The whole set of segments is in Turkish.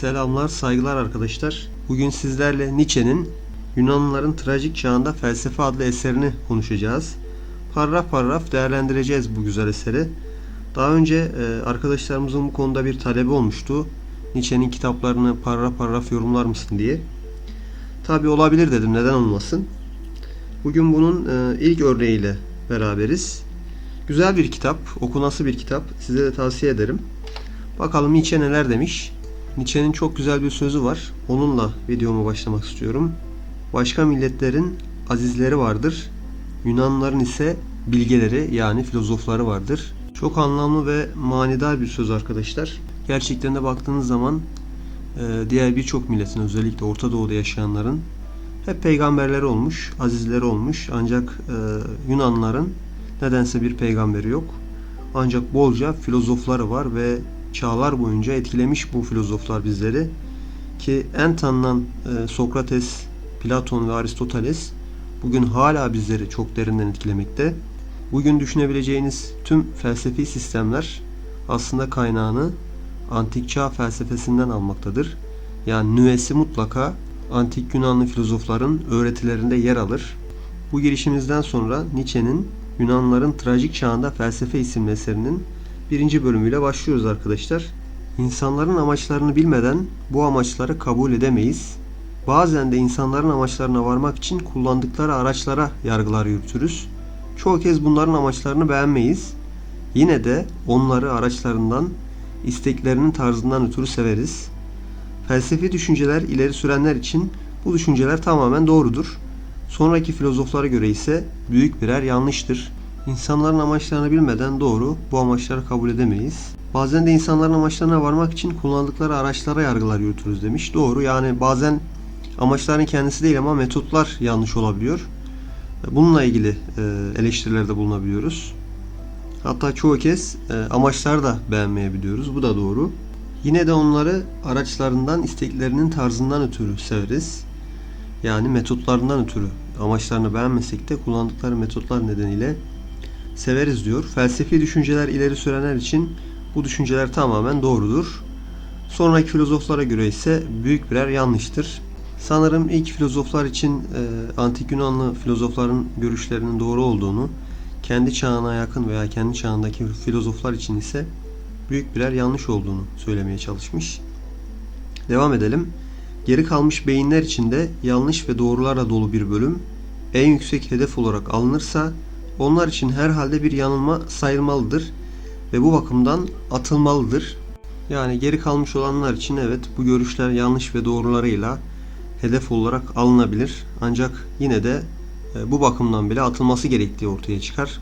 Selamlar, saygılar arkadaşlar. Bugün sizlerle Nietzsche'nin Yunanlıların Trajik Çağında Felsefe adlı eserini konuşacağız. Paragraf paragraf değerlendireceğiz bu güzel eseri. Daha önce e, arkadaşlarımızın bu konuda bir talebi olmuştu. Nietzsche'nin kitaplarını paragraf paragraf yorumlar mısın diye. Tabi olabilir dedim, neden olmasın. Bugün bunun e, ilk örneğiyle beraberiz. Güzel bir kitap, okunası bir kitap. Size de tavsiye ederim. Bakalım Nietzsche neler demiş. Nietzsche'nin çok güzel bir sözü var. Onunla videomu başlamak istiyorum. Başka milletlerin azizleri vardır. Yunanlıların ise bilgeleri yani filozofları vardır. Çok anlamlı ve manidar bir söz arkadaşlar. Gerçekten de baktığınız zaman e, diğer birçok milletin özellikle Orta Doğu'da yaşayanların hep peygamberleri olmuş, azizleri olmuş. Ancak e, Yunanlıların nedense bir peygamberi yok. Ancak bolca filozofları var ve çağlar boyunca etkilemiş bu filozoflar bizleri. Ki en tanınan e, Sokrates, Platon ve Aristoteles bugün hala bizleri çok derinden etkilemekte. Bugün düşünebileceğiniz tüm felsefi sistemler aslında kaynağını antik çağ felsefesinden almaktadır. Yani nüvesi mutlaka antik Yunanlı filozofların öğretilerinde yer alır. Bu girişimizden sonra Nietzsche'nin Yunanlıların Trajik Çağında Felsefe isimli eserinin birinci bölümüyle başlıyoruz arkadaşlar. İnsanların amaçlarını bilmeden bu amaçları kabul edemeyiz. Bazen de insanların amaçlarına varmak için kullandıkları araçlara yargılar yürütürüz. Çoğu kez bunların amaçlarını beğenmeyiz. Yine de onları araçlarından, isteklerinin tarzından ötürü severiz. Felsefi düşünceler ileri sürenler için bu düşünceler tamamen doğrudur. Sonraki filozoflara göre ise büyük birer yanlıştır. İnsanların amaçlarını bilmeden doğru bu amaçları kabul edemeyiz. Bazen de insanların amaçlarına varmak için kullandıkları araçlara yargılar yürütürüz demiş. Doğru yani bazen amaçların kendisi değil ama metotlar yanlış olabiliyor. Bununla ilgili e, eleştirilerde bulunabiliyoruz. Hatta çoğu kez e, amaçları da beğenmeyebiliyoruz. Bu da doğru. Yine de onları araçlarından, isteklerinin tarzından ötürü severiz. Yani metotlarından ötürü amaçlarını beğenmesek de kullandıkları metotlar nedeniyle severiz diyor. Felsefi düşünceler ileri sürenler için bu düşünceler tamamen doğrudur. Sonraki filozoflara göre ise büyük birer yanlıştır. Sanırım ilk filozoflar için e, antik Yunanlı filozofların görüşlerinin doğru olduğunu, kendi çağına yakın veya kendi çağındaki filozoflar için ise büyük birer yanlış olduğunu söylemeye çalışmış. Devam edelim. Geri kalmış beyinler içinde yanlış ve doğrularla dolu bir bölüm en yüksek hedef olarak alınırsa onlar için herhalde bir yanılma sayılmalıdır ve bu bakımdan atılmalıdır. Yani geri kalmış olanlar için evet bu görüşler yanlış ve doğrularıyla hedef olarak alınabilir. Ancak yine de e, bu bakımdan bile atılması gerektiği ortaya çıkar.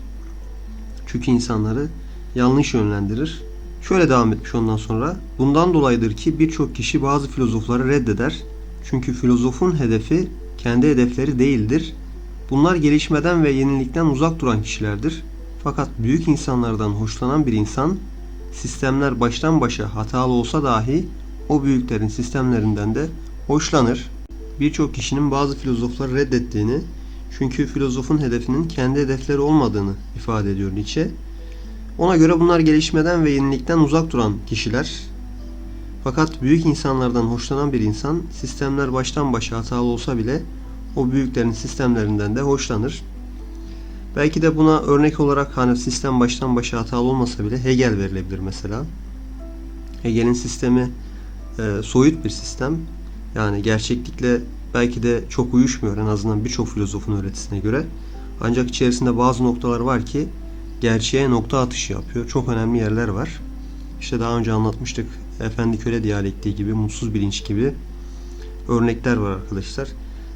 Çünkü insanları yanlış yönlendirir. Şöyle devam etmiş ondan sonra. Bundan dolayıdır ki birçok kişi bazı filozofları reddeder. Çünkü filozofun hedefi kendi hedefleri değildir. Bunlar gelişmeden ve yenilikten uzak duran kişilerdir. Fakat büyük insanlardan hoşlanan bir insan sistemler baştan başa hatalı olsa dahi o büyüklerin sistemlerinden de hoşlanır. Birçok kişinin bazı filozofları reddettiğini çünkü filozofun hedefinin kendi hedefleri olmadığını ifade ediyor Nietzsche. Ona göre bunlar gelişmeden ve yenilikten uzak duran kişiler. Fakat büyük insanlardan hoşlanan bir insan sistemler baştan başa hatalı olsa bile o büyüklerin sistemlerinden de hoşlanır. Belki de buna örnek olarak hani sistem baştan başa hatalı olmasa bile Hegel verilebilir mesela. Hegel'in sistemi e, soyut bir sistem. Yani gerçeklikle belki de çok uyuşmuyor en azından birçok filozofun öğretisine göre. Ancak içerisinde bazı noktalar var ki gerçeğe nokta atışı yapıyor. Çok önemli yerler var. İşte daha önce anlatmıştık. Efendi köle diyalektiği gibi, mutsuz bilinç gibi örnekler var arkadaşlar.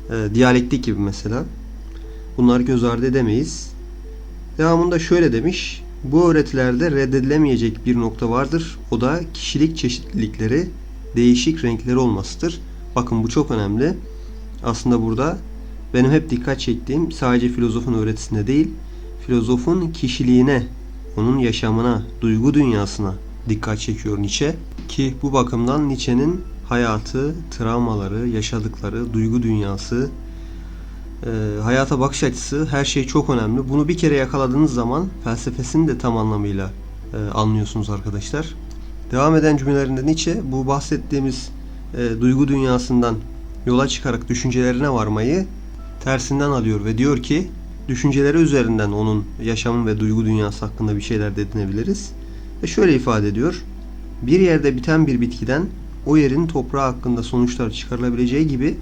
E, diyalektik gibi mesela. Bunları göz ardı edemeyiz. Devamında şöyle demiş. Bu öğretilerde reddedilemeyecek bir nokta vardır. O da kişilik çeşitlilikleri, değişik renkleri olmasıdır. Bakın bu çok önemli. Aslında burada benim hep dikkat çektiğim sadece filozofun öğretisine değil, filozofun kişiliğine, onun yaşamına, duygu dünyasına dikkat çekiyor Nietzsche. Ki bu bakımdan Nietzsche'nin hayatı, travmaları, yaşadıkları, duygu dünyası, e, hayata bakış açısı her şey çok önemli. Bunu bir kere yakaladığınız zaman felsefesini de tam anlamıyla e, anlıyorsunuz arkadaşlar. Devam eden cümlelerinde Nietzsche bu bahsettiğimiz e, duygu dünyasından yola çıkarak düşüncelerine varmayı tersinden alıyor ve diyor ki düşünceleri üzerinden onun yaşamın ve duygu dünyası hakkında bir şeyler de edinebiliriz. Ve şöyle ifade ediyor. Bir yerde biten bir bitkiden o yerin toprağı hakkında sonuçlar çıkarılabileceği gibi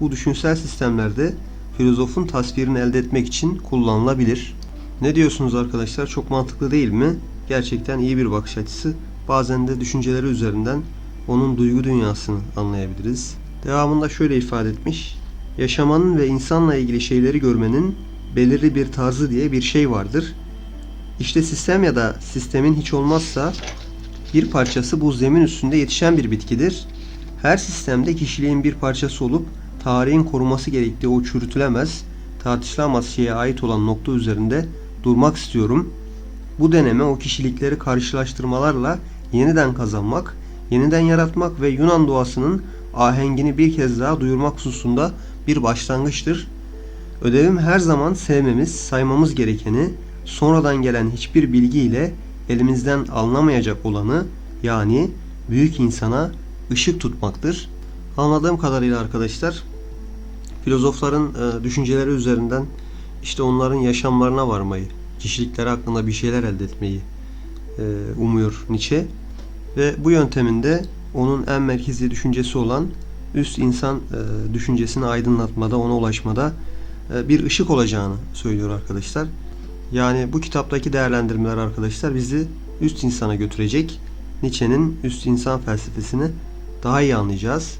bu düşünsel sistemlerde filozofun tasvirini elde etmek için kullanılabilir. Ne diyorsunuz arkadaşlar? Çok mantıklı değil mi? Gerçekten iyi bir bakış açısı. Bazen de düşünceleri üzerinden onun duygu dünyasını anlayabiliriz. Devamında şöyle ifade etmiş. Yaşamanın ve insanla ilgili şeyleri görmenin belirli bir tarzı diye bir şey vardır. İşte sistem ya da sistemin hiç olmazsa bir parçası bu zemin üstünde yetişen bir bitkidir. Her sistemde kişiliğin bir parçası olup tarihin koruması gerektiği o çürütülemez, tartışılamaz şeye ait olan nokta üzerinde durmak istiyorum. Bu deneme o kişilikleri karşılaştırmalarla yeniden kazanmak, yeniden yaratmak ve Yunan doğasının ahengini bir kez daha duyurmak hususunda bir başlangıçtır. Ödevim her zaman sevmemiz, saymamız gerekeni, sonradan gelen hiçbir bilgiyle elimizden alınamayacak olanı yani büyük insana ışık tutmaktır. Anladığım kadarıyla arkadaşlar filozofların e, düşünceleri üzerinden işte onların yaşamlarına varmayı, kişilikleri hakkında bir şeyler elde etmeyi e, umuyor Nietzsche. Ve bu yönteminde onun en merkezi düşüncesi olan üst insan e, düşüncesini aydınlatmada, ona ulaşmada bir ışık olacağını söylüyor arkadaşlar. Yani bu kitaptaki değerlendirmeler arkadaşlar bizi üst insana götürecek. Nietzsche'nin üst insan felsefesini daha iyi anlayacağız.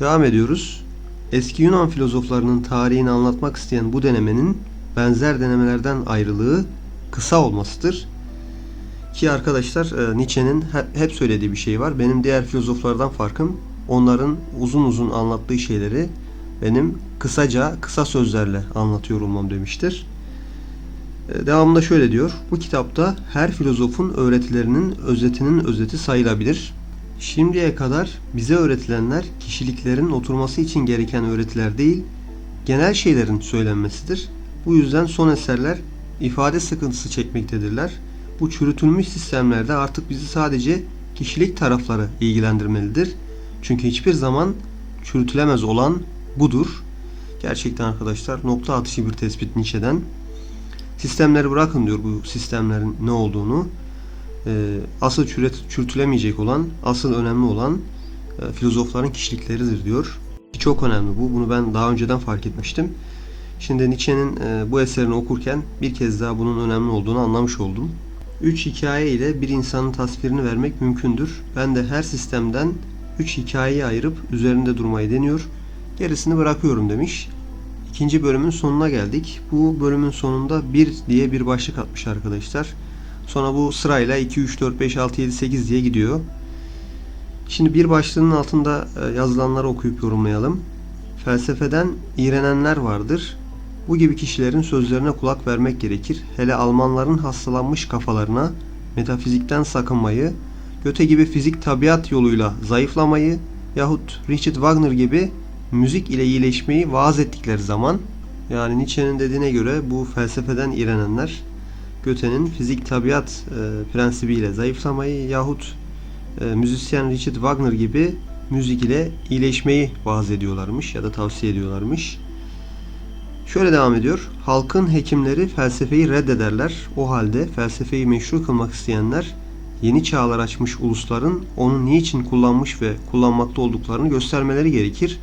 Devam ediyoruz. Eski Yunan filozoflarının tarihini anlatmak isteyen bu denemenin benzer denemelerden ayrılığı kısa olmasıdır. Ki arkadaşlar e, Nietzsche'nin hep söylediği bir şey var. Benim diğer filozoflardan farkım onların uzun uzun anlattığı şeyleri benim kısaca kısa sözlerle anlatıyor olmam demiştir. E, devamında şöyle diyor. Bu kitapta her filozofun öğretilerinin özetinin özeti sayılabilir. Şimdiye kadar bize öğretilenler kişiliklerin oturması için gereken öğretiler değil, genel şeylerin söylenmesidir. Bu yüzden son eserler ifade sıkıntısı çekmektedirler. Bu çürütülmüş sistemlerde artık bizi sadece kişilik tarafları ilgilendirmelidir. Çünkü hiçbir zaman çürütülemez olan budur. Gerçekten arkadaşlar nokta atışı bir tespit Nietzsche'den. Sistemleri bırakın diyor bu sistemlerin ne olduğunu. Ee, asıl çürüt, çürütülemeyecek olan, asıl önemli olan e, filozofların kişilikleridir diyor. Çok önemli bu. Bunu ben daha önceden fark etmiştim. Şimdi Nietzsche'nin e, bu eserini okurken bir kez daha bunun önemli olduğunu anlamış oldum. Üç hikaye ile bir insanın tasvirini vermek mümkündür. Ben de her sistemden üç hikayeyi ayırıp üzerinde durmayı deniyor. Gerisini bırakıyorum demiş. İkinci bölümün sonuna geldik. Bu bölümün sonunda 1 diye bir başlık atmış arkadaşlar. Sonra bu sırayla 2, 3, 4, 5, 6, 7, 8 diye gidiyor. Şimdi bir başlığının altında e, yazılanları okuyup yorumlayalım. Felsefeden iğrenenler vardır. Bu gibi kişilerin sözlerine kulak vermek gerekir. Hele Almanların hastalanmış kafalarına metafizikten sakınmayı, Göte gibi fizik tabiat yoluyla zayıflamayı yahut Richard Wagner gibi müzik ile iyileşmeyi vaaz ettikleri zaman yani Nietzsche'nin dediğine göre bu felsefeden iğrenenler Göte'nin fizik tabiat e, prensibiyle zayıflamayı yahut e, müzisyen Richard Wagner gibi müzik ile iyileşmeyi vaaz ediyorlarmış ya da tavsiye ediyorlarmış. Şöyle devam ediyor. Halkın hekimleri felsefeyi reddederler. O halde felsefeyi meşru kılmak isteyenler yeni çağlar açmış ulusların onu niçin kullanmış ve kullanmakta olduklarını göstermeleri gerekir.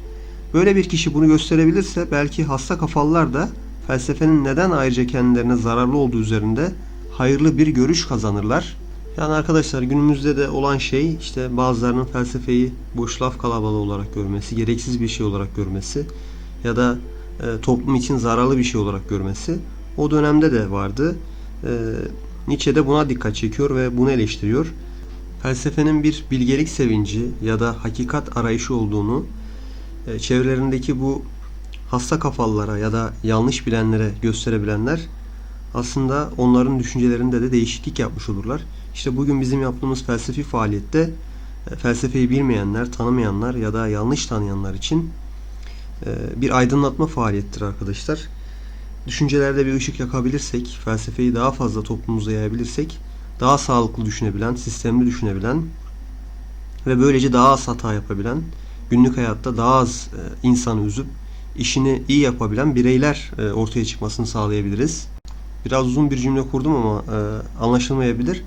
Böyle bir kişi bunu gösterebilirse belki hasta kafalılar da felsefenin neden ayrıca kendilerine zararlı olduğu üzerinde hayırlı bir görüş kazanırlar. Yani arkadaşlar günümüzde de olan şey işte bazılarının felsefeyi boş laf kalabalığı olarak görmesi, gereksiz bir şey olarak görmesi ya da e, toplum için zararlı bir şey olarak görmesi. O dönemde de vardı. E, Nietzsche de buna dikkat çekiyor ve bunu eleştiriyor. Felsefenin bir bilgelik sevinci ya da hakikat arayışı olduğunu çevrelerindeki bu hasta kafalılara ya da yanlış bilenlere gösterebilenler aslında onların düşüncelerinde de değişiklik yapmış olurlar. İşte bugün bizim yaptığımız felsefi faaliyette e, felsefeyi bilmeyenler, tanımayanlar ya da yanlış tanıyanlar için e, bir aydınlatma faaliyettir arkadaşlar. Düşüncelerde bir ışık yakabilirsek, felsefeyi daha fazla toplumumuza yayabilirsek, daha sağlıklı düşünebilen, sistemli düşünebilen ve böylece daha az hata yapabilen günlük hayatta daha az e, insanı üzüp işini iyi yapabilen bireyler e, ortaya çıkmasını sağlayabiliriz. Biraz uzun bir cümle kurdum ama e, anlaşılmayabilir.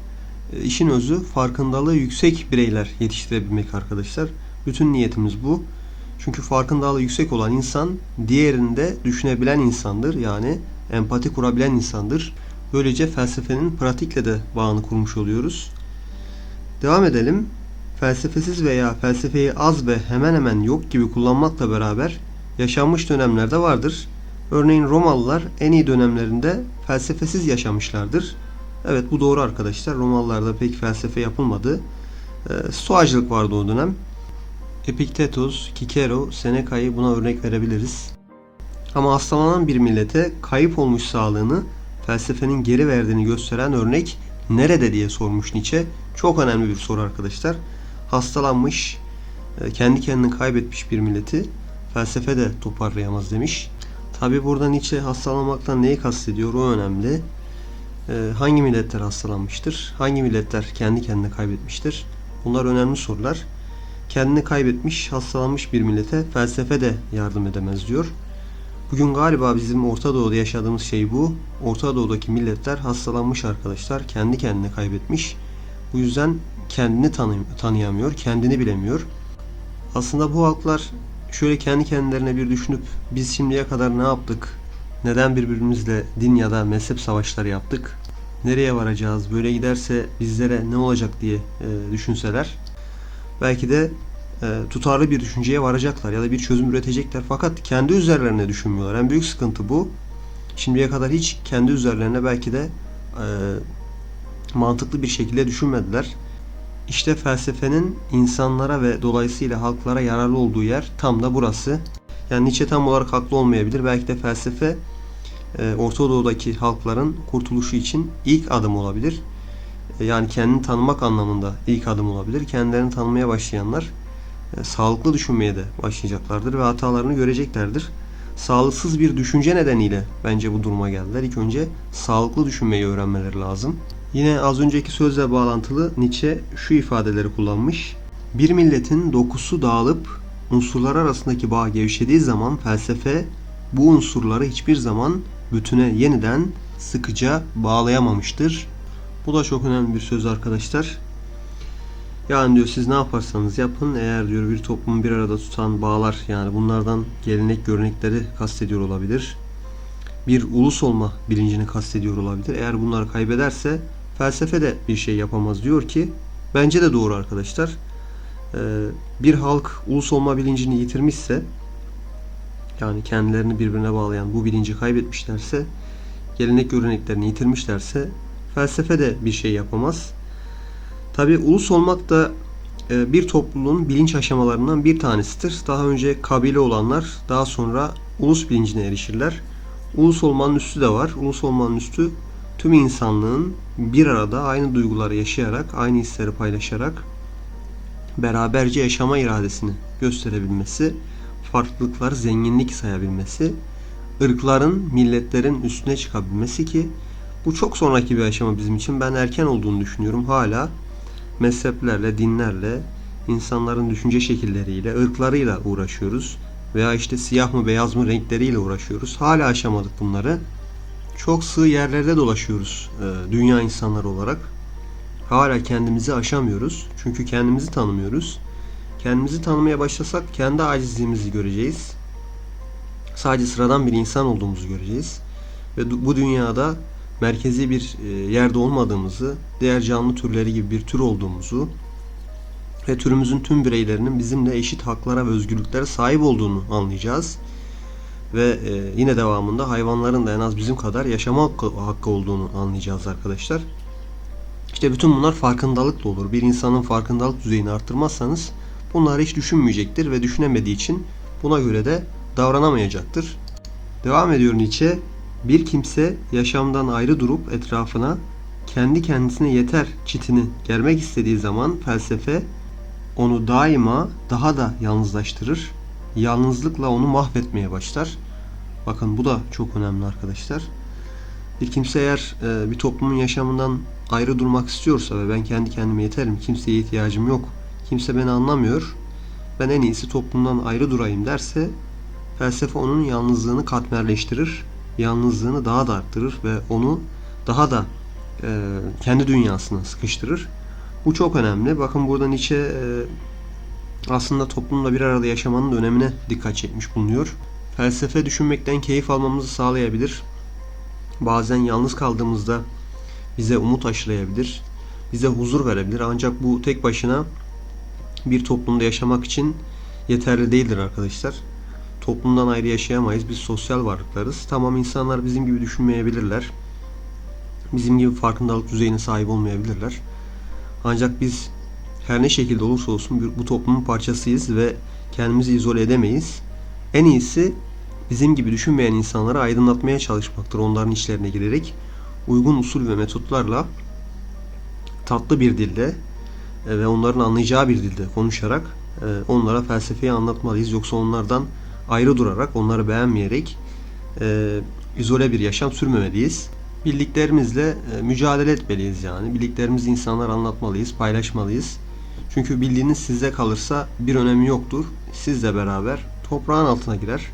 İşin özü farkındalığı yüksek bireyler yetiştirebilmek arkadaşlar. Bütün niyetimiz bu. Çünkü farkındalığı yüksek olan insan diğerinde düşünebilen insandır. Yani empati kurabilen insandır. Böylece felsefenin pratikle de bağını kurmuş oluyoruz. Devam edelim. Felsefesiz veya felsefeyi az ve hemen hemen yok gibi kullanmakla beraber yaşanmış dönemlerde vardır. Örneğin Romalılar en iyi dönemlerinde felsefesiz yaşamışlardır. Evet bu doğru arkadaşlar. Romalılarda pek felsefe yapılmadı. E, stoacılık vardı o dönem. Epiktetos, Kikero, Seneca'yı buna örnek verebiliriz. Ama hastalanan bir millete kayıp olmuş sağlığını felsefenin geri verdiğini gösteren örnek nerede diye sormuş Nietzsche. Çok önemli bir soru arkadaşlar. Hastalanmış, e, kendi kendini kaybetmiş bir milleti felsefe de toparlayamaz demiş. Tabi burada Nietzsche hastalanmaktan neyi kastediyor o önemli. E, hangi milletler hastalanmıştır? Hangi milletler kendi kendine kaybetmiştir? Bunlar önemli sorular. Kendini kaybetmiş, hastalanmış bir millete felsefe de yardım edemez diyor. Bugün galiba bizim Orta Doğu'da yaşadığımız şey bu. Orta Doğu'daki milletler hastalanmış arkadaşlar. Kendi kendine kaybetmiş. Bu yüzden kendini tanı tanıyamıyor, kendini bilemiyor. Aslında bu halklar şöyle kendi kendilerine bir düşünüp biz şimdiye kadar ne yaptık? Neden birbirimizle din ya da mezhep savaşları yaptık? Nereye varacağız? Böyle giderse bizlere ne olacak diye e, düşünseler belki de e, tutarlı bir düşünceye varacaklar ya da bir çözüm üretecekler. Fakat kendi üzerlerine düşünmüyorlar. En büyük sıkıntı bu. Şimdiye kadar hiç kendi üzerlerine belki de e, mantıklı bir şekilde düşünmediler. İşte felsefenin insanlara ve dolayısıyla halklara yararlı olduğu yer tam da burası. Yani Nietzsche tam olarak haklı olmayabilir. Belki de felsefe e, Orta Doğu'daki halkların kurtuluşu için ilk adım olabilir. E, yani kendini tanımak anlamında ilk adım olabilir. Kendilerini tanımaya başlayanlar e, sağlıklı düşünmeye de başlayacaklardır ve hatalarını göreceklerdir. Sağlıksız bir düşünce nedeniyle bence bu duruma geldiler. İlk önce sağlıklı düşünmeyi öğrenmeleri lazım. Yine az önceki sözle bağlantılı Nietzsche şu ifadeleri kullanmış. Bir milletin dokusu dağılıp unsurlar arasındaki bağ gevşediği zaman felsefe bu unsurları hiçbir zaman bütüne yeniden sıkıca bağlayamamıştır. Bu da çok önemli bir söz arkadaşlar. Yani diyor siz ne yaparsanız yapın eğer diyor bir toplumu bir arada tutan bağlar yani bunlardan gelenek görenekleri kastediyor olabilir. Bir ulus olma bilincini kastediyor olabilir. Eğer bunlar kaybederse felsefe de bir şey yapamaz diyor ki bence de doğru arkadaşlar. Ee, bir halk ulus olma bilincini yitirmişse yani kendilerini birbirine bağlayan bu bilinci kaybetmişlerse gelenek göreneklerini yitirmişlerse felsefe de bir şey yapamaz. Tabi ulus olmak da e, bir topluluğun bilinç aşamalarından bir tanesidir. Daha önce kabile olanlar daha sonra ulus bilincine erişirler. Ulus olmanın üstü de var. Ulus olmanın üstü tüm insanlığın bir arada aynı duyguları yaşayarak, aynı hisleri paylaşarak beraberce yaşama iradesini gösterebilmesi, farklılıkları zenginlik sayabilmesi, ırkların, milletlerin üstüne çıkabilmesi ki bu çok sonraki bir aşama bizim için. Ben erken olduğunu düşünüyorum. Hala mezheplerle, dinlerle, insanların düşünce şekilleriyle, ırklarıyla uğraşıyoruz. Veya işte siyah mı beyaz mı renkleriyle uğraşıyoruz. Hala aşamadık bunları. Çok sığ yerlerde dolaşıyoruz e, dünya insanları olarak. Hala kendimizi aşamıyoruz. Çünkü kendimizi tanımıyoruz. Kendimizi tanımaya başlasak kendi acizliğimizi göreceğiz. Sadece sıradan bir insan olduğumuzu göreceğiz. Ve bu dünyada merkezi bir e, yerde olmadığımızı, diğer canlı türleri gibi bir tür olduğumuzu ve türümüzün tüm bireylerinin bizimle eşit haklara ve özgürlüklere sahip olduğunu anlayacağız. Ve e, yine devamında hayvanların da en az bizim kadar yaşama hakkı, hakkı olduğunu anlayacağız arkadaşlar. İşte bütün bunlar farkındalıkla olur. Bir insanın farkındalık düzeyini arttırmazsanız bunları hiç düşünmeyecektir ve düşünemediği için buna göre de davranamayacaktır. Devam ediyor Nietzsche. Bir kimse yaşamdan ayrı durup etrafına kendi kendisine yeter çitini germek istediği zaman felsefe onu daima daha da yalnızlaştırır. Yalnızlıkla onu mahvetmeye başlar. Bakın bu da çok önemli arkadaşlar. Bir kimse eğer e, bir toplumun yaşamından ayrı durmak istiyorsa ve ben kendi kendime yeterim, kimseye ihtiyacım yok, kimse beni anlamıyor ben en iyisi toplumdan ayrı durayım derse felsefe onun yalnızlığını katmerleştirir, yalnızlığını daha da arttırır ve onu daha da e, kendi dünyasına sıkıştırır. Bu çok önemli. Bakın burada Nietzsche e, aslında toplumla bir arada yaşamanın önemine dikkat çekmiş bulunuyor. Felsefe düşünmekten keyif almamızı sağlayabilir. Bazen yalnız kaldığımızda bize umut aşılayabilir, bize huzur verebilir. Ancak bu tek başına bir toplumda yaşamak için yeterli değildir arkadaşlar. Toplumdan ayrı yaşayamayız. Biz sosyal varlıklarız. Tamam insanlar bizim gibi düşünmeyebilirler. Bizim gibi farkındalık düzeyine sahip olmayabilirler. Ancak biz her ne şekilde olursa olsun bu toplumun parçasıyız ve kendimizi izole edemeyiz. En iyisi bizim gibi düşünmeyen insanları aydınlatmaya çalışmaktır onların içlerine girerek uygun usul ve metotlarla tatlı bir dilde e, ve onların anlayacağı bir dilde konuşarak e, onlara felsefeyi anlatmalıyız. Yoksa onlardan ayrı durarak, onları beğenmeyerek e, izole bir yaşam sürmemeliyiz. Bildiklerimizle mücadele etmeliyiz yani. Bildiklerimizi insanlara anlatmalıyız, paylaşmalıyız. Çünkü bildiğiniz sizde kalırsa bir önemi yoktur. Sizle beraber toprağın altına girer.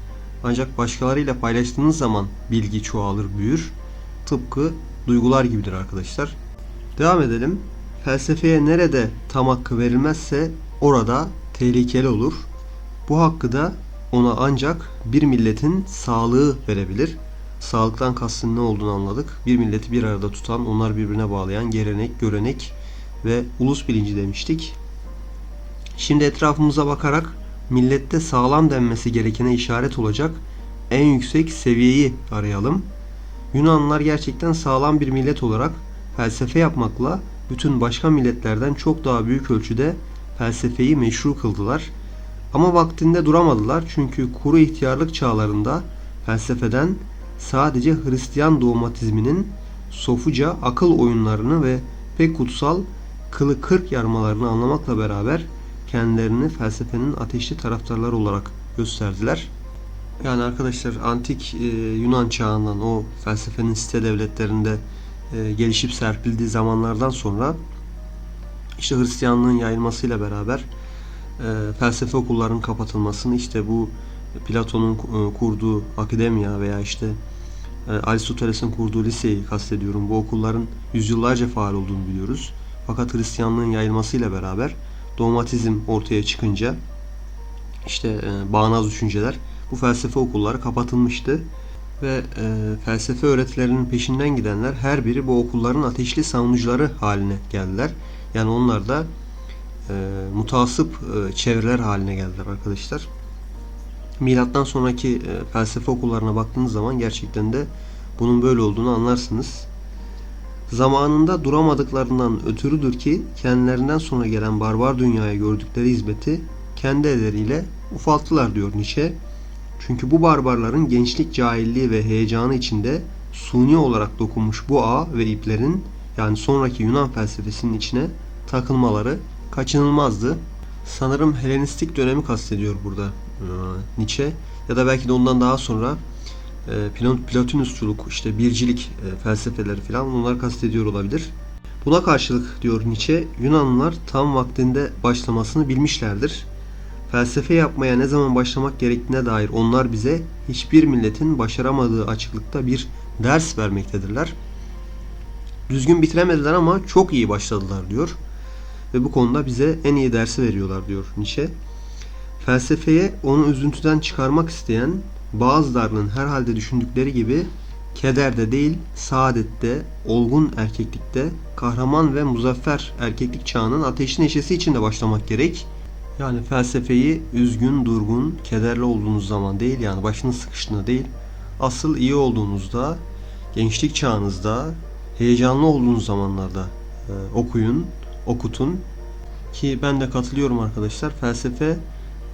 Ancak başkalarıyla paylaştığınız zaman bilgi çoğalır, büyür. Tıpkı duygular gibidir arkadaşlar. Devam edelim. Felsefeye nerede tam hakkı verilmezse orada tehlikeli olur. Bu hakkı da ona ancak bir milletin sağlığı verebilir. Sağlıktan kastın ne olduğunu anladık. Bir milleti bir arada tutan, onlar birbirine bağlayan gelenek, görenek ve ulus bilinci demiştik. Şimdi etrafımıza bakarak millette sağlam denmesi gerekene işaret olacak en yüksek seviyeyi arayalım. Yunanlılar gerçekten sağlam bir millet olarak felsefe yapmakla bütün başka milletlerden çok daha büyük ölçüde felsefeyi meşru kıldılar. Ama vaktinde duramadılar çünkü kuru ihtiyarlık çağlarında felsefeden sadece Hristiyan dogmatizminin sofuca akıl oyunlarını ve pek kutsal kılı kırk yarmalarını anlamakla beraber kendilerini felsefenin ateşli taraftarları olarak gösterdiler. Yani arkadaşlar antik e, Yunan çağından o felsefenin site devletlerinde e, gelişip serpildiği zamanlardan sonra işte Hristiyanlığın yayılmasıyla beraber e, felsefe okullarının kapatılmasını işte bu Platon'un e, kurduğu akademiya veya işte e, Aristoteles'in kurduğu liseyi kastediyorum. Bu okulların yüzyıllarca faal olduğunu biliyoruz. Fakat Hristiyanlığın yayılmasıyla beraber dogmatizm ortaya çıkınca işte e, bağnaz düşünceler bu felsefe okulları kapatılmıştı ve e, felsefe öğretilerinin peşinden gidenler her biri bu okulların ateşli savunucuları haline geldiler. Yani onlar da e, mutasip e, çevreler haline geldiler arkadaşlar. Milattan sonraki e, felsefe okullarına baktığınız zaman gerçekten de bunun böyle olduğunu anlarsınız. Zamanında duramadıklarından ötürüdür ki kendilerinden sonra gelen barbar dünyaya gördükleri hizmeti kendi elleriyle ufalttılar diyor Nietzsche. Çünkü bu barbarların gençlik cahilliği ve heyecanı içinde suni olarak dokunmuş bu ağ ve iplerin yani sonraki Yunan felsefesinin içine takılmaları kaçınılmazdı. Sanırım Helenistik dönemi kastediyor burada e, Nietzsche ya da belki de ondan daha sonra e, Plon- Platonusçuluk, işte bircilik e, felsefeleri falan bunlar kastediyor olabilir. Buna karşılık diyor Nietzsche, Yunanlılar tam vaktinde başlamasını bilmişlerdir. Felsefe yapmaya ne zaman başlamak gerektiğine dair onlar bize hiçbir milletin başaramadığı açıklıkta bir ders vermektedirler. Düzgün bitiremediler ama çok iyi başladılar diyor. Ve bu konuda bize en iyi dersi veriyorlar diyor Nietzsche. Felsefeye onu üzüntüden çıkarmak isteyen bazılarının herhalde düşündükleri gibi kederde değil, saadette, olgun erkeklikte, kahraman ve muzaffer erkeklik çağının ateşli neşesi içinde başlamak gerek. Yani felsefeyi üzgün, durgun, kederli olduğunuz zaman değil yani başınız sıkıştığında değil, asıl iyi olduğunuzda, gençlik çağınızda, heyecanlı olduğunuz zamanlarda e, okuyun, okutun. Ki ben de katılıyorum arkadaşlar. Felsefe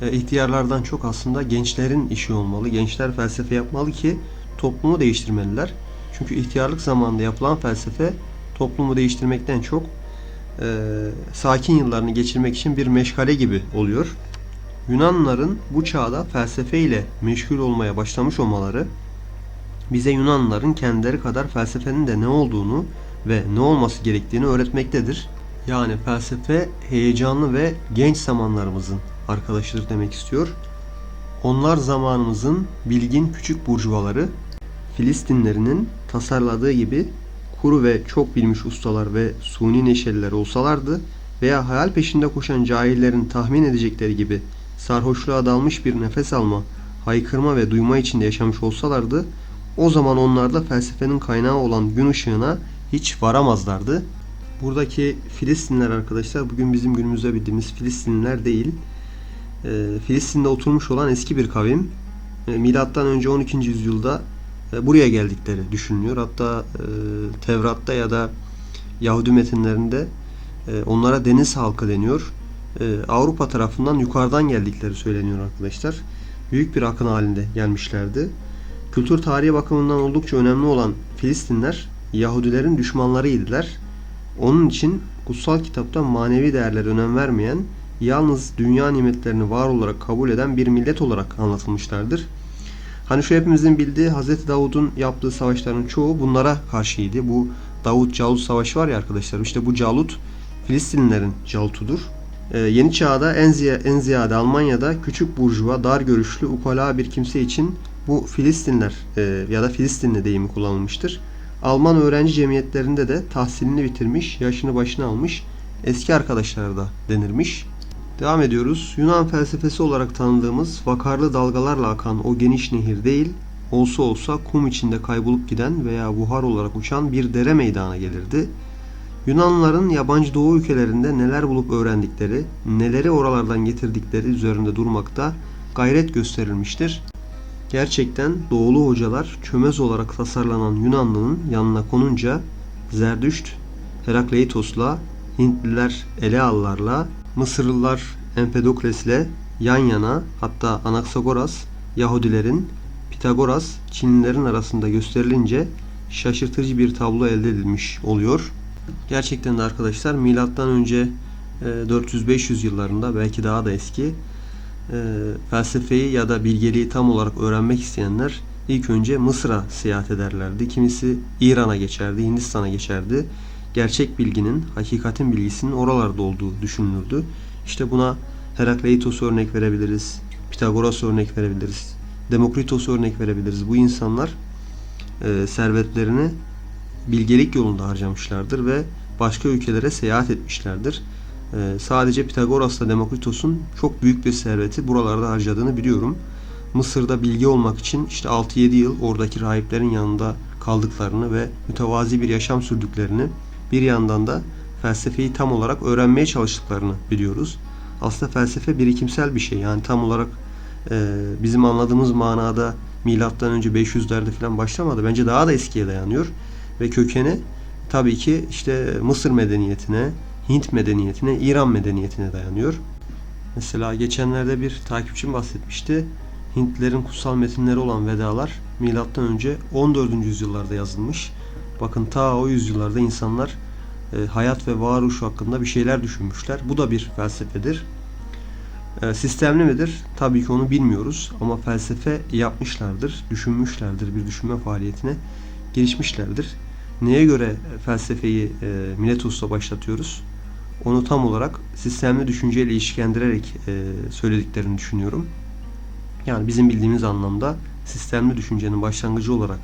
ihtiyarlardan çok aslında gençlerin işi olmalı. Gençler felsefe yapmalı ki toplumu değiştirmeliler. Çünkü ihtiyarlık zamanında yapılan felsefe toplumu değiştirmekten çok e, sakin yıllarını geçirmek için bir meşgale gibi oluyor. Yunanlıların bu çağda felsefe ile meşgul olmaya başlamış olmaları bize Yunanlıların kendileri kadar felsefenin de ne olduğunu ve ne olması gerektiğini öğretmektedir. Yani felsefe heyecanlı ve genç zamanlarımızın arkadaşıdır demek istiyor. Onlar zamanımızın bilgin küçük burjuvaları, Filistinlerinin tasarladığı gibi kuru ve çok bilmiş ustalar ve suni neşeliler olsalardı veya hayal peşinde koşan cahillerin tahmin edecekleri gibi sarhoşluğa dalmış bir nefes alma, haykırma ve duyma içinde yaşamış olsalardı, o zaman onlar da felsefenin kaynağı olan gün ışığına hiç varamazlardı. Buradaki Filistinler arkadaşlar bugün bizim günümüzde bildiğimiz Filistinliler değil. E, Filistin'de oturmuş olan eski bir kavim. E, Milattan önce 12. yüzyılda e, buraya geldikleri düşünülüyor. Hatta e, Tevrat'ta ya da Yahudi metinlerinde onlara deniz halkı deniyor. Avrupa tarafından yukarıdan geldikleri söyleniyor arkadaşlar. Büyük bir akın halinde gelmişlerdi. Kültür tarihi bakımından oldukça önemli olan Filistinler Yahudilerin düşmanlarıydılar. Onun için kutsal kitapta manevi değerlere önem vermeyen, yalnız dünya nimetlerini var olarak kabul eden bir millet olarak anlatılmışlardır. Hani şu hepimizin bildiği Hz. Davud'un yaptığı savaşların çoğu bunlara karşıydı. Bu Davut Calut savaşı var ya arkadaşlar. İşte bu Calut Filistinlilerin Calut'udur. Ee, yeni çağda en, ziy- en ziyade Almanya'da küçük burjuva, dar görüşlü, ukala bir kimse için bu Filistinler e, ya da Filistinli deyimi kullanılmıştır. Alman öğrenci cemiyetlerinde de tahsilini bitirmiş, yaşını başına almış eski arkadaşlara da denirmiş. Devam ediyoruz. Yunan felsefesi olarak tanıdığımız vakarlı dalgalarla akan o geniş nehir değil, olsa olsa kum içinde kaybolup giden veya buhar olarak uçan bir dere meydana gelirdi. Yunanlıların yabancı doğu ülkelerinde neler bulup öğrendikleri, neleri oralardan getirdikleri üzerinde durmakta gayret gösterilmiştir. Gerçekten doğulu hocalar çömez olarak tasarlanan Yunanlının yanına konunca Zerdüşt, Herakleitos'la, Hintliler Eleallarla, Mısırlılar Empedokles'le yan yana hatta Anaksagoras, Yahudilerin, Pitagoras, Çinlilerin arasında gösterilince şaşırtıcı bir tablo elde edilmiş oluyor. Gerçekten de arkadaşlar milattan önce e, 400-500 yıllarında belki daha da eski e, felsefeyi ya da bilgeliği tam olarak öğrenmek isteyenler ilk önce Mısır'a seyahat ederlerdi. Kimisi İran'a geçerdi, Hindistan'a geçerdi. Gerçek bilginin, hakikatin bilgisinin oralarda olduğu düşünülürdü. İşte buna Herakleitos örnek verebiliriz, Pitagoras örnek verebiliriz, Demokritos örnek verebiliriz. Bu insanlar e, servetlerini bilgelik yolunda harcamışlardır ve başka ülkelere seyahat etmişlerdir. Ee, sadece Pitagoras'la Demokritos'un çok büyük bir serveti buralarda harcadığını biliyorum. Mısır'da bilgi olmak için işte 6-7 yıl oradaki rahiplerin yanında kaldıklarını ve mütevazi bir yaşam sürdüklerini bir yandan da felsefeyi tam olarak öğrenmeye çalıştıklarını biliyoruz. Aslında felsefe birikimsel bir şey. Yani tam olarak e, bizim anladığımız manada milattan önce 500'lerde falan başlamadı. Bence daha da eskiye dayanıyor ve kökeni tabii ki işte Mısır medeniyetine, Hint medeniyetine, İran medeniyetine dayanıyor. Mesela geçenlerde bir takipçim bahsetmişti. Hintlilerin kutsal metinleri olan Vedalar milattan önce 14. yüzyıllarda yazılmış. Bakın ta o yüzyıllarda insanlar e, hayat ve varoluş hakkında bir şeyler düşünmüşler. Bu da bir felsefedir. E, sistemli midir? Tabii ki onu bilmiyoruz ama felsefe yapmışlardır, düşünmüşlerdir bir düşünme faaliyetine girişmişlerdir. Neye göre felsefeyi e, Miletus'la başlatıyoruz? Onu tam olarak sistemli düşünceyle ilişkilendirerek e, söylediklerini düşünüyorum. Yani bizim bildiğimiz anlamda sistemli düşüncenin başlangıcı olarak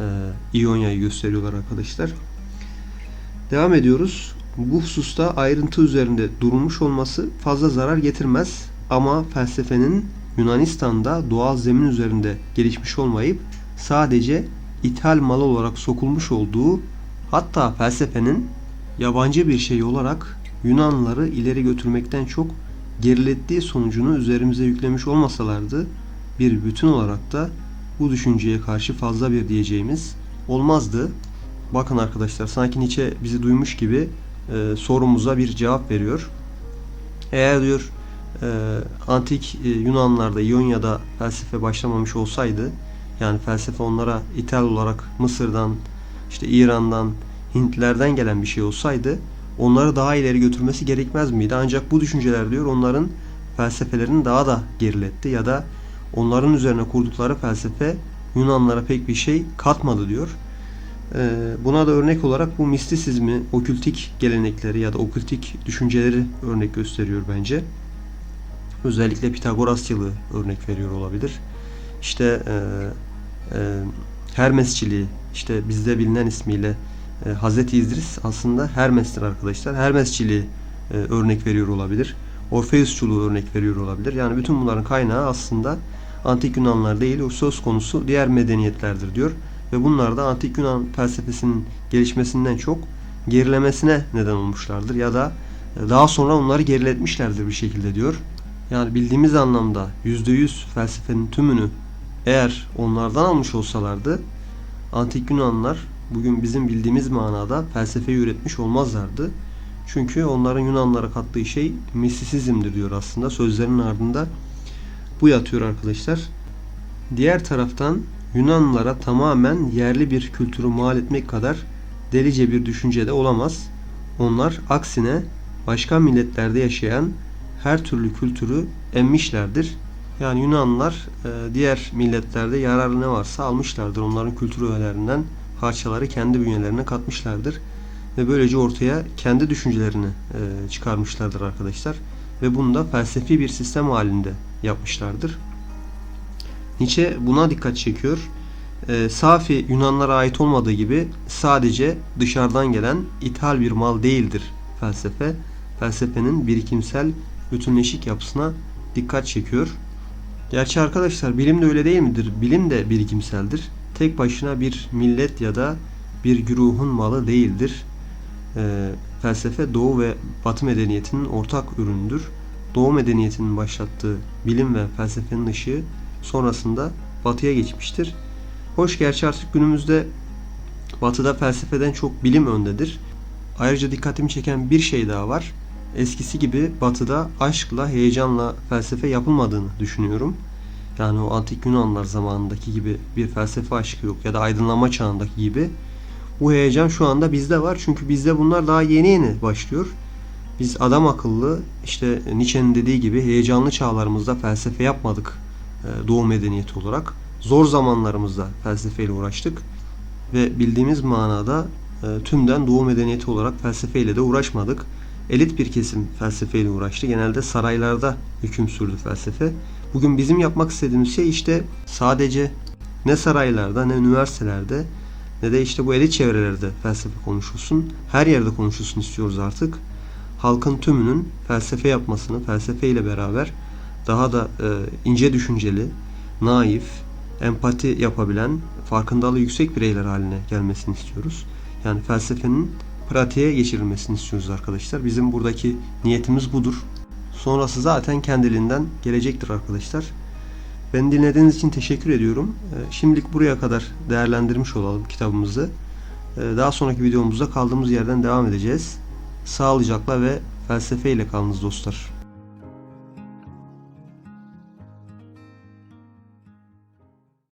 e, İonya'yı gösteriyorlar arkadaşlar. Devam ediyoruz. Bu hususta ayrıntı üzerinde durulmuş olması fazla zarar getirmez ama felsefenin Yunanistan'da doğal zemin üzerinde gelişmiş olmayıp sadece ithal mal olarak sokulmuş olduğu hatta felsefenin yabancı bir şey olarak Yunanlıları ileri götürmekten çok gerilettiği sonucunu üzerimize yüklemiş olmasalardı bir bütün olarak da bu düşünceye karşı fazla bir diyeceğimiz olmazdı. Bakın arkadaşlar sanki Nietzsche bizi duymuş gibi e, sorumuza bir cevap veriyor. Eğer diyor e, antik e, Yunanlarda, İonya'da felsefe başlamamış olsaydı yani felsefe onlara ithal olarak Mısır'dan, işte İran'dan, Hintlerden gelen bir şey olsaydı onları daha ileri götürmesi gerekmez miydi? Ancak bu düşünceler diyor onların felsefelerini daha da geriletti ya da onların üzerine kurdukları felsefe Yunanlara pek bir şey katmadı diyor. Ee, buna da örnek olarak bu mistisizmi, okültik gelenekleri ya da okültik düşünceleri örnek gösteriyor bence. Özellikle Pitagorasçılığı örnek veriyor olabilir. İşte e, e, Hermesçiliği, işte bizde bilinen ismiyle e, Hazreti İdris aslında Hermes'tir arkadaşlar. Hermesçiliği e, örnek veriyor olabilir. Orfeusçuluğu örnek veriyor olabilir. Yani bütün bunların kaynağı aslında antik Yunanlar değil, o söz konusu diğer medeniyetlerdir diyor. Ve bunlar da antik Yunan felsefesinin gelişmesinden çok gerilemesine neden olmuşlardır ya da e, daha sonra onları geriletmişlerdir bir şekilde diyor. Yani bildiğimiz anlamda %100 felsefenin tümünü eğer onlardan almış olsalardı antik Yunanlar bugün bizim bildiğimiz manada felsefeyi üretmiş olmazlardı. Çünkü onların Yunanlara kattığı şey mistisizmdir diyor aslında. Sözlerinin ardında bu yatıyor arkadaşlar. Diğer taraftan Yunanlılara tamamen yerli bir kültürü mal etmek kadar delice bir düşünce de olamaz. Onlar aksine başka milletlerde yaşayan her türlü kültürü emmişlerdir. Yani Yunanlılar e, diğer milletlerde yararlı ne varsa almışlardır. Onların kültür öğelerinden parçaları kendi bünyelerine katmışlardır. Ve böylece ortaya kendi düşüncelerini e, çıkarmışlardır arkadaşlar. Ve bunu da felsefi bir sistem halinde yapmışlardır. Nietzsche buna dikkat çekiyor. E, safi Yunanlara ait olmadığı gibi sadece dışarıdan gelen ithal bir mal değildir felsefe. Felsefenin birikimsel, bütünleşik yapısına dikkat çekiyor. Gerçi arkadaşlar bilim de öyle değil midir? Bilim de birikimseldir. Tek başına bir millet ya da bir güruhun malı değildir. E, felsefe Doğu ve Batı medeniyetinin ortak ürünüdür. Doğu medeniyetinin başlattığı bilim ve felsefenin ışığı sonrasında Batı'ya geçmiştir. Hoş gerçi artık günümüzde Batı'da felsefeden çok bilim öndedir. Ayrıca dikkatimi çeken bir şey daha var. Eskisi gibi Batı'da aşkla, heyecanla felsefe yapılmadığını düşünüyorum. Yani o antik Yunanlar zamanındaki gibi bir felsefe aşkı yok ya da aydınlanma çağındaki gibi. Bu heyecan şu anda bizde var çünkü bizde bunlar daha yeni yeni başlıyor. Biz adam akıllı işte Nietzsche'nin dediği gibi heyecanlı çağlarımızda felsefe yapmadık Doğu medeniyeti olarak. Zor zamanlarımızda felsefeyle uğraştık ve bildiğimiz manada e, tümden Doğu medeniyeti olarak felsefeyle de uğraşmadık. Elit bir kesim felsefeyle uğraştı. Genelde saraylarda hüküm sürdü felsefe. Bugün bizim yapmak istediğimiz şey işte sadece ne saraylarda ne üniversitelerde ne de işte bu elit çevrelerde felsefe konuşulsun. Her yerde konuşulsun istiyoruz artık. Halkın tümünün felsefe yapmasını, felsefe ile beraber daha da e, ince düşünceli, naif, empati yapabilen, farkındalığı yüksek bireyler haline gelmesini istiyoruz. Yani felsefenin pratiğe geçirilmesini istiyoruz arkadaşlar. Bizim buradaki niyetimiz budur. Sonrası zaten kendiliğinden gelecektir arkadaşlar. Beni dinlediğiniz için teşekkür ediyorum. Ee, Şimdilik buraya kadar değerlendirmiş olalım kitabımızı. Ee, Daha sonraki videomuzda kaldığımız yerden devam edeceğiz. Sağlıcakla ve felsefeyle kalınız dostlar.